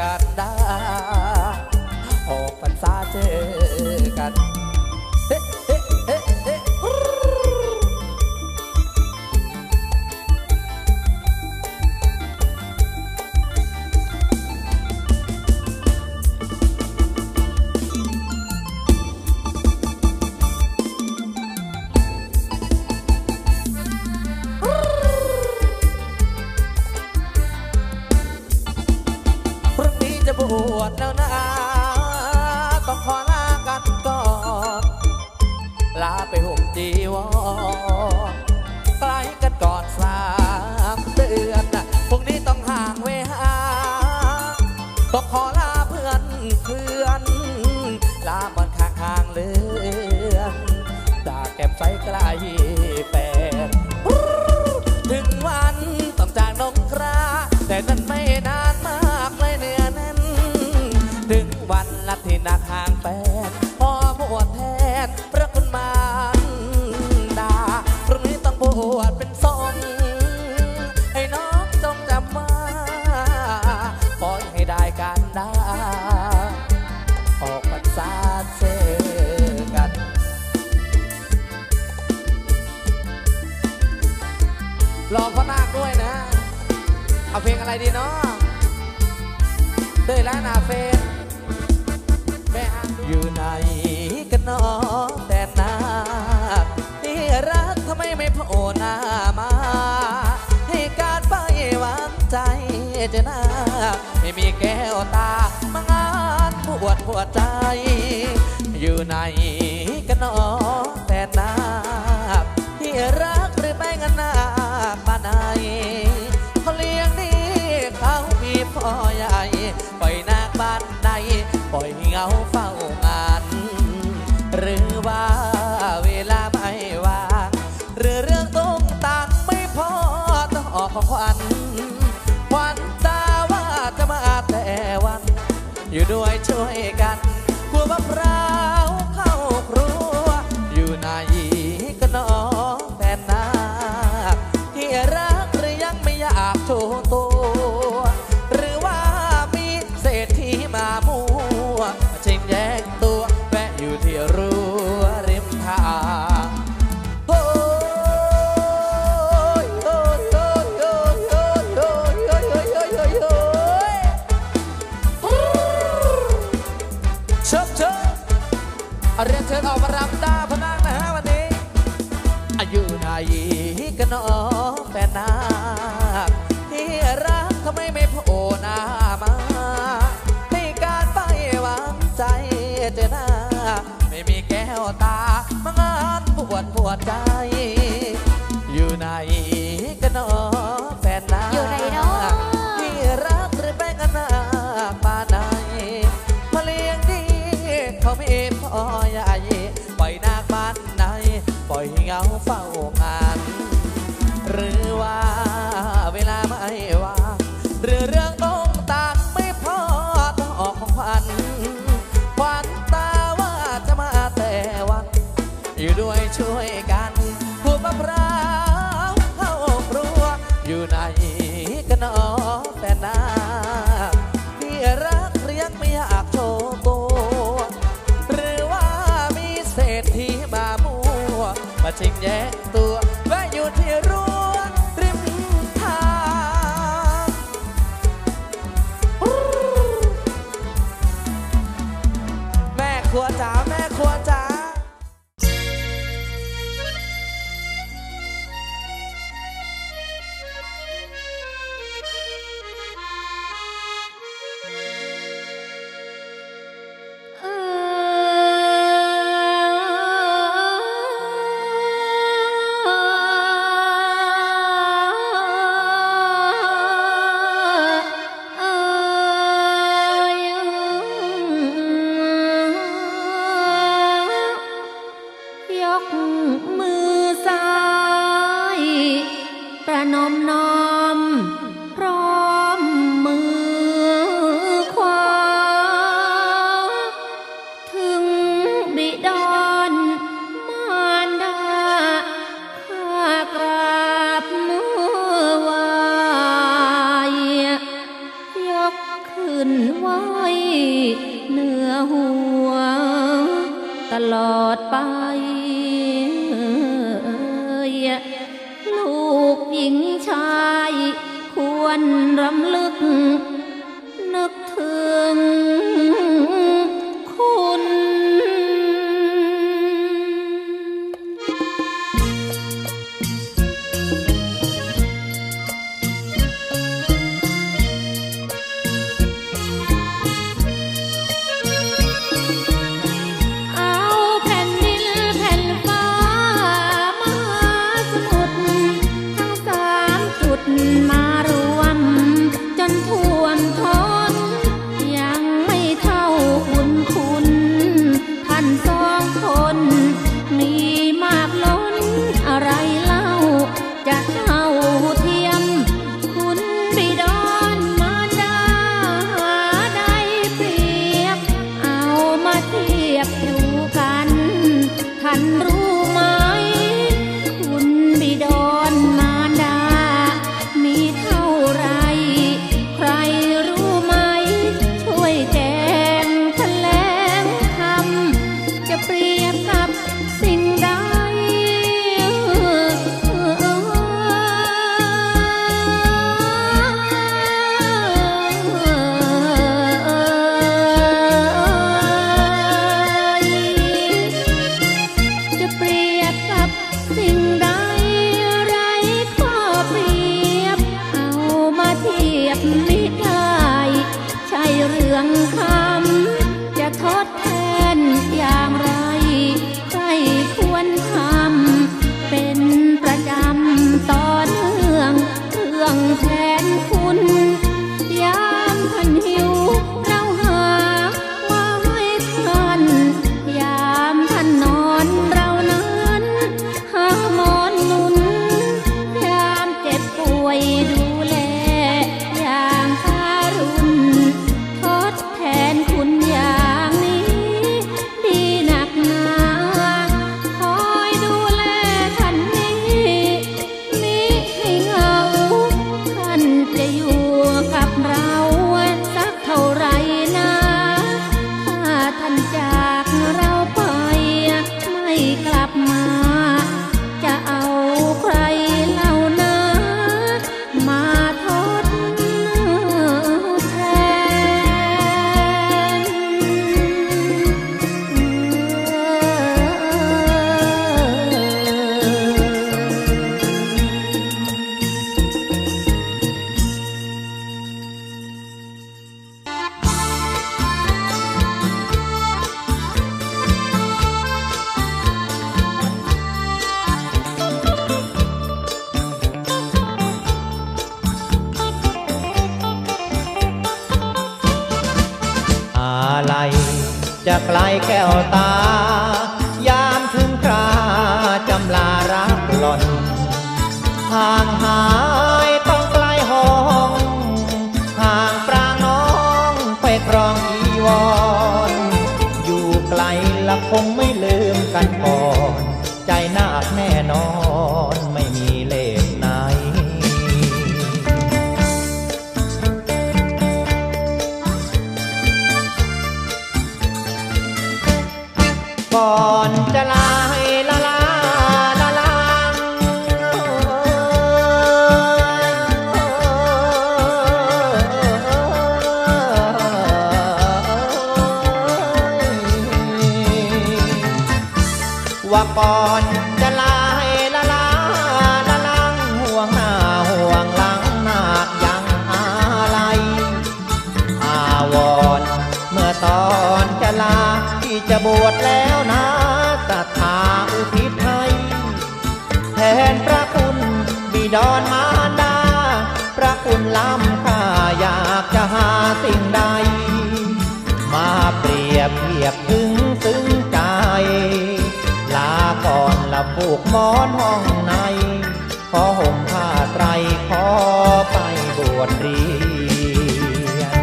การดาออกพรรษาเจอ ต้ยล้านอาเฟนแม่อยู่ไหนกันนอแต่นาที่รักทำไมไม่โผล่หน้ามา ให้การไปหวางใจจะนาไม่มีแก้วตามางานปวดหัวใจ อยู่ไหน ไหนกันเนาแฟนนาอยู่ไหนเนาะที่รักหรือแป้งกันนาป่าไหนมาเลี้ยงดี เขาไม่พอใหญ่ปล่อยนาบ้านไหนปล่อยเงาเฝ้า ไกลแก้วตา หมอนห้องใน ขอห่มผ้าไตรขอไปบวชเรียน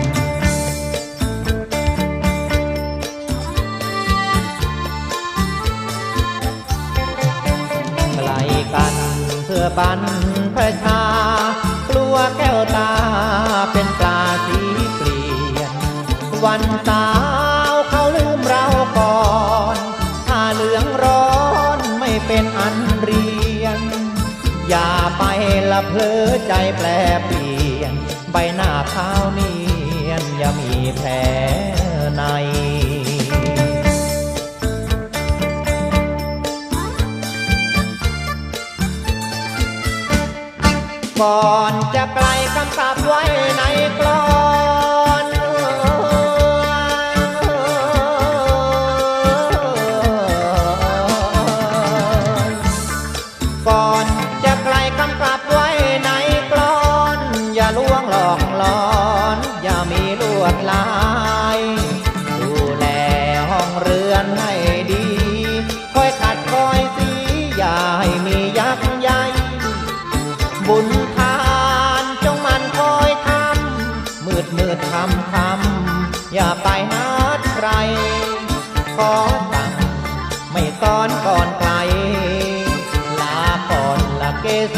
กลกันเพื่อบันประชากลัวแก้วตา ละเพลอใจแปรเปลี่ยน ใบหน้าขาวเนียนอย่ามีแผลในก่อนจะไกลกำกับไว้ใน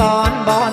ตอนบอ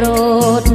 โปรด